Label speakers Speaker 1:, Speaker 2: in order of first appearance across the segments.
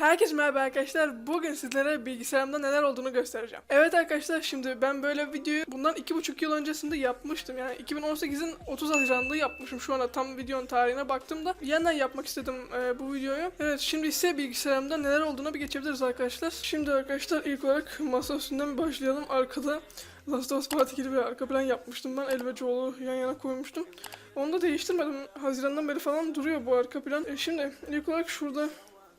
Speaker 1: Herkese merhaba arkadaşlar. Bugün sizlere bilgisayarımda neler olduğunu göstereceğim. Evet arkadaşlar şimdi ben böyle videoyu bundan 2,5 yıl öncesinde yapmıştım. Yani 2018'in 30 Haziran'da yapmışım. Şu anda tam videonun tarihine baktığımda yeniden yapmak istedim e, bu videoyu. Evet şimdi ise bilgisayarımda neler olduğuna bir geçebiliriz arkadaşlar. Şimdi arkadaşlar ilk olarak masa üstünden başlayalım. Arkada Last of Us Part 2'li bir arka plan yapmıştım ben. El ve Joel'u yan yana koymuştum. Onu da değiştirmedim. Haziran'dan beri falan duruyor bu arka plan. E, şimdi ilk olarak şurada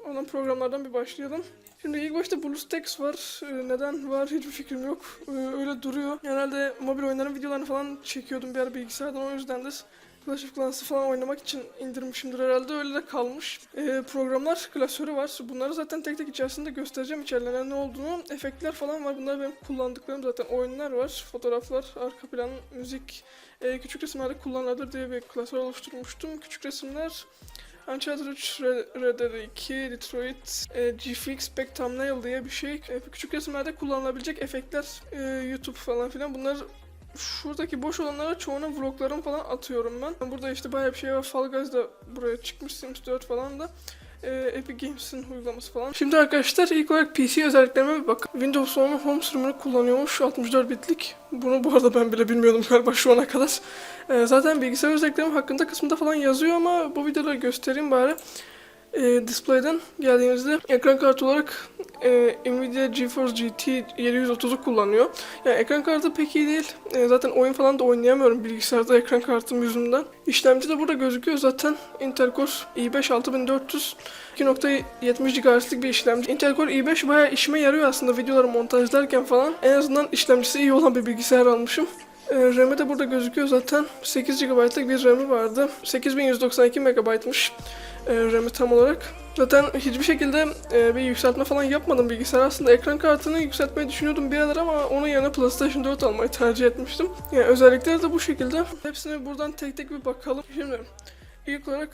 Speaker 1: olan programlardan bir başlayalım. Şimdi ilk başta BlueStacks var. Ee, neden var hiçbir fikrim yok. Ee, öyle duruyor. Genelde mobil oyunların videolarını falan çekiyordum bir ara bilgisayardan o yüzdendir. Clash of Clans'ı falan oynamak için indirmişimdir herhalde. Öyle de kalmış. Ee, programlar klasörü var. Bunları zaten tek tek içerisinde göstereceğim içerilerinde ne olduğunu. Efektler falan var. Bunlar benim kullandıklarım zaten. Oyunlar var. Fotoğraflar, arka plan, müzik. Ee, küçük resimlerde kullanılır diye bir klasör oluşturmuştum. Küçük resimler Uncharted 3, Red, Dead 2, Detroit, e, GFX, Back Thumbnail diye bir şey. E, küçük resimlerde kullanılabilecek efektler, e, YouTube falan filan. Bunlar şuradaki boş olanlara çoğuna vloglarım falan atıyorum ben. Burada işte bayağı bir şey var. Fall Guys da buraya çıkmış, Sims 4 falan da. E, Epic Games'in uygulaması falan. Şimdi arkadaşlar ilk olarak PC özelliklerime bir bakın. Windows 10 home sürümünü kullanıyormuş 64 bitlik. Bunu bu arada ben bile bilmiyordum galiba şu ana kadar. E, zaten bilgisayar özelliklerim hakkında kısmında falan yazıyor ama bu videoda göstereyim bari. E, display'den geldiğimizde ekran kartı olarak e, Nvidia GeForce GT 730'u kullanıyor. Yani ekran kartı pek iyi değil. E, zaten oyun falan da oynayamıyorum bilgisayarda ekran kartım yüzünden. İşlemci de burada gözüküyor zaten. Intel Core i5 6400 2.70 GHz'lik bir işlemci. Intel Core i5 bayağı işime yarıyor aslında videoları montajlarken falan. En azından işlemcisi iyi olan bir bilgisayar almışım. E, RAM'i de burada gözüküyor zaten. 8 GB'lık bir RAM'i vardı. 8192 MB'mış e, RAM'i tam olarak. Zaten hiçbir şekilde e, bir yükseltme falan yapmadım bilgisayar. Aslında ekran kartını yükseltmeyi düşünüyordum bir aralar ama onun yerine PlayStation 4 almayı tercih etmiştim. Yani özellikleri de bu şekilde. Hepsine buradan tek tek bir bakalım. Şimdi ilk olarak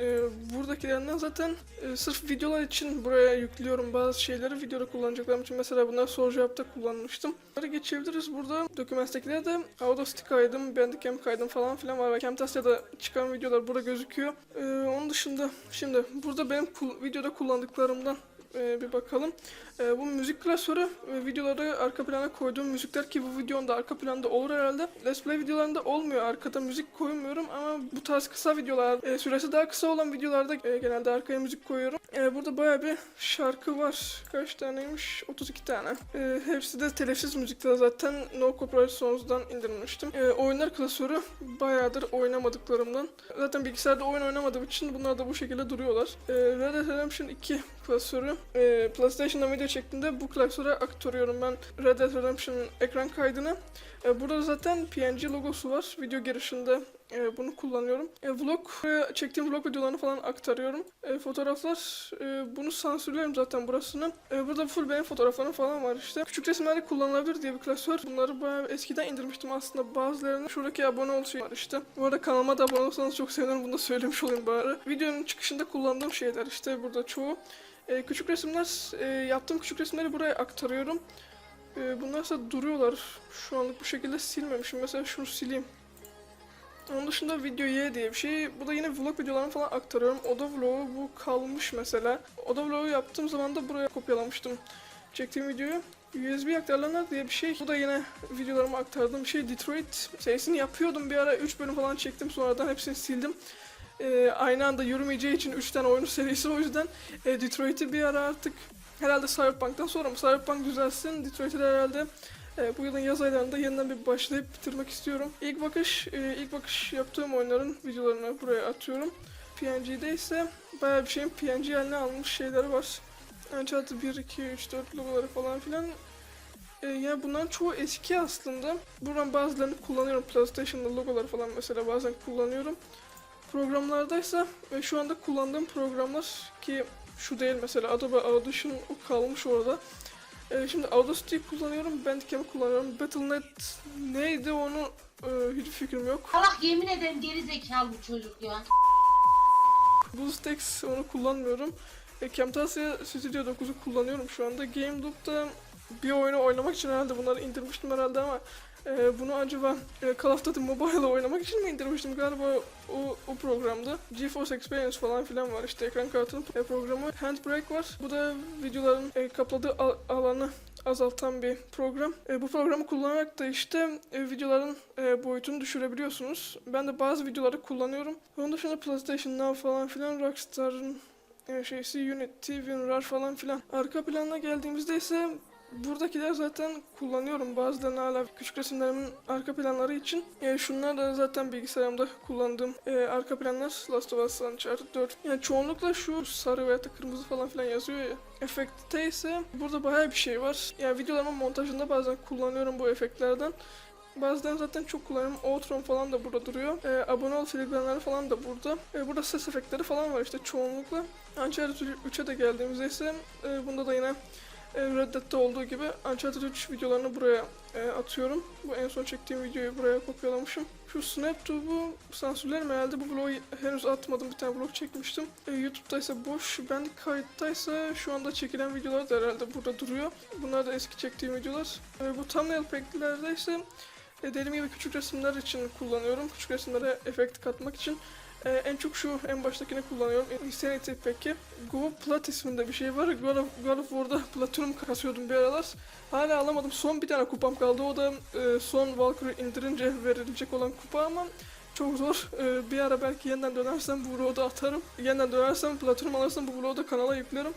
Speaker 1: e, buradakilerinden zaten e, sırf videolar için buraya yüklüyorum bazı şeyleri videoda kullanacaklarım için mesela bunları soru cevapta kullanmıştım. Bunları geçebiliriz burada. Dokümenttakileri de Audacity kaydım, Bandicam kaydım falan filan var Camtasia'da çıkan videolar burada gözüküyor. E, onun dışında şimdi burada benim videoda kullandıklarımdan e, bir bakalım. E, bu müzik klasörü e, videoları arka plana koyduğum müzikler ki bu videonun da arka planda olur herhalde. Let's Play videolarında olmuyor. Arkada müzik koymuyorum ama bu tarz kısa videolar, e, süresi daha kısa olan videolarda e, genelde arkaya müzik koyuyorum. E, burada baya bir şarkı var. Kaç taneymiş? 32 tane. E, hepsi de telifsiz müzikler zaten No Copyright Songs'dan indirmiştim. E, oyunlar klasörü bayağıdır oynamadıklarımdan. Zaten bilgisayarda oyun oynamadığım için bunlar da bu şekilde duruyorlar. E, Red Dead Redemption 2 klasörü. E, PlayStation'da video çektiğimde bu klasöre aktarıyorum ben Red Dead Redemption ekran kaydını. E, burada zaten PNG logosu var. Video girişinde e, bunu kullanıyorum. E, vlog, buraya çektiğim vlog videolarını falan aktarıyorum. E, fotoğraflar, e, bunu sansürlerim zaten burasını. E, burada full benim fotoğraflarım falan var işte. Küçük resimlerde kullanılabilir diye bir klasör. Bunları bayağı eskiden indirmiştim aslında bazılarını. Şuradaki abone ol şey var işte. Bu arada kanalıma da abone olursanız çok sevinirim. Bunu da söylemiş olayım bari. Videonun çıkışında kullandığım şeyler işte burada çoğu. E, küçük resimler, e, yaptığım küçük resimleri buraya aktarıyorum. E, bunlar ise duruyorlar. Şu anlık bu şekilde silmemişim. Mesela şunu sileyim. Onun dışında video Y diye bir şey. Bu da yine vlog videolarını falan aktarıyorum. Oda vlogu bu kalmış mesela. Oda vlogu yaptığım zaman da buraya kopyalamıştım. Çektiğim videoyu. USB aktarılanlar diye bir şey. Bu da yine videolarıma aktardığım şey. Detroit serisini yapıyordum bir ara. 3 bölüm falan çektim. Sonradan hepsini sildim. Ee, aynı anda yürümeyeceği için 3 tane oyun serisi o yüzden e, Detroit'i bir ara artık herhalde Cyberpunk'tan sonra mı? Cyberpunk düzelsin. Detroit'i de herhalde e, bu yılın yaz aylarında yeniden bir başlayıp bitirmek istiyorum. İlk bakış, e, ilk bakış yaptığım oyunların videolarını buraya atıyorum. PNG'de ise bayağı bir şeyin PNG haline almış şeyleri var. Uncharted 1, 2, 3, 4 logoları falan filan. E, yani bunların çoğu eski aslında. Buradan bazılarını kullanıyorum. PlayStation'da logoları falan mesela bazen kullanıyorum. Programlardaysa ve şu anda kullandığım programlar ki şu değil mesela Adobe Audition o kalmış orada. Ee, şimdi Audacity'yi kullanıyorum, Bandicam'ı kullanıyorum. Battle.net neydi onu e, hiç fikrim yok.
Speaker 2: Allah yemin ederim geri zekalı bu çocuk ya.
Speaker 1: BlueStacks onu kullanmıyorum. E, Camtasia Studio 9'u kullanıyorum şu anda. GameLoop'ta bir oyunu oynamak için herhalde bunları indirmiştim herhalde ama Ee, bunu acaba e, Call of Duty Mobile'la oynamak için mi indirmiştim galiba o, o programda. GeForce Experience falan filan var işte ekran kartının e, programı. Handbrake var. Bu da videoların e, kapladığı al- alanı azaltan bir program. E, bu programı kullanarak da işte e, videoların e, boyutunu düşürebiliyorsunuz. Ben de bazı videoları kullanıyorum. Onun dışında PlayStation Now falan filan Rockstar'ın e, şeysi Unity, WinRAR falan filan. Arka planına geldiğimizde ise buradakiler zaten kullanıyorum. Bazılarını hala küçük resimlerimin arka planları için. E, şunlar da zaten bilgisayarımda kullandığım e, arka planlar Last of Us Uncharted 4. Yani çoğunlukla şu sarı veya kırmızı falan filan yazıyor ya. Efektte ise burada bayağı bir şey var. Yani videolarımın montajında bazen kullanıyorum bu efektlerden. Bazen zaten çok kullanıyorum. Outron falan da burada duruyor. Ee, abone ol filigranları falan da burada. Ee, burada ses efektleri falan var işte çoğunlukla. Uncharted 3'e de geldiğimizde ise e, bunda da yine e, Red Dead'de olduğu gibi Uncharted 3 videolarını buraya e, atıyorum. Bu en son çektiğim videoyu buraya kopyalamışım. Şu SnapTube'u sansürlerim herhalde. Bu vlogu henüz atmadım. Bir tane vlog çekmiştim. E, YouTube'da ise boş. Ben kayıttaysa şu anda çekilen videolar da herhalde burada duruyor. Bunlar da eski çektiğim videolar. E, bu thumbnail pack'lerde ise e, dediğim gibi küçük resimler için kullanıyorum. Küçük resimlere efekt katmak için. E, en çok şu en baştakini kullanıyorum. Insanity Pack'i. Go Plat isminde bir şey var. God of, God of War'da Platinum kasıyordum bir aralar. Hala alamadım. Son bir tane kupam kaldı. O da e, son Valkyrie indirince verilecek olan kupa ama çok zor. E, bir ara belki yeniden dönersem bu vlogu da atarım. Yeniden dönersem Platinum alırsam bu vlogu da kanala yüklerim.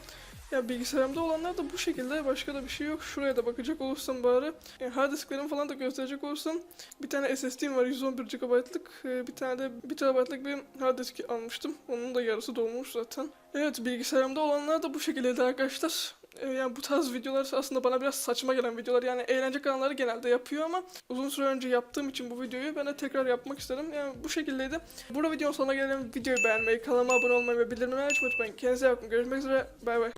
Speaker 1: Ya bilgisayarımda olanlar da bu şekilde başka da bir şey yok. Şuraya da bakacak olursam bari. E, hard disklerimi falan da gösterecek olursam bir tane SSD'm var 111 GB'lık. E, bir tane de 1 TB'lık bir hard disk almıştım. Onun da yarısı dolmuş zaten. Evet bilgisayarımda olanlar da bu şekildeydi arkadaşlar. E, yani bu tarz videolar aslında bana biraz saçma gelen videolar. Yani eğlence kanalları genelde yapıyor ama uzun süre önce yaptığım için bu videoyu ben de tekrar yapmak istedim. Yani bu şekildeydi. Burada videonun sonuna gelelim. Videoyu beğenmeyi, kanalıma abone olmayı ve bildirimleri açmayı unutmayın. Kendinize iyi bakın. Görüşmek üzere. Bay bay.